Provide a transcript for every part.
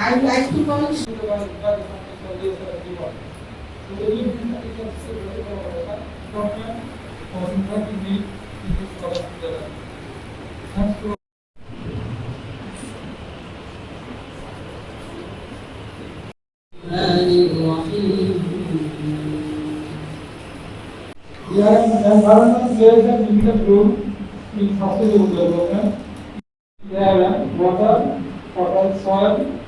I would like to call Yeah, environment plays a critical role in sustainable development. They have water, fertile soil, uh,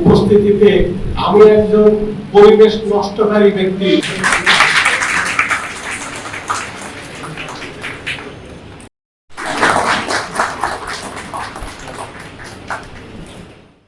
উপস্থিতিতে আমি একজন পরিবেশ নষ্টকারী ব্যক্তি।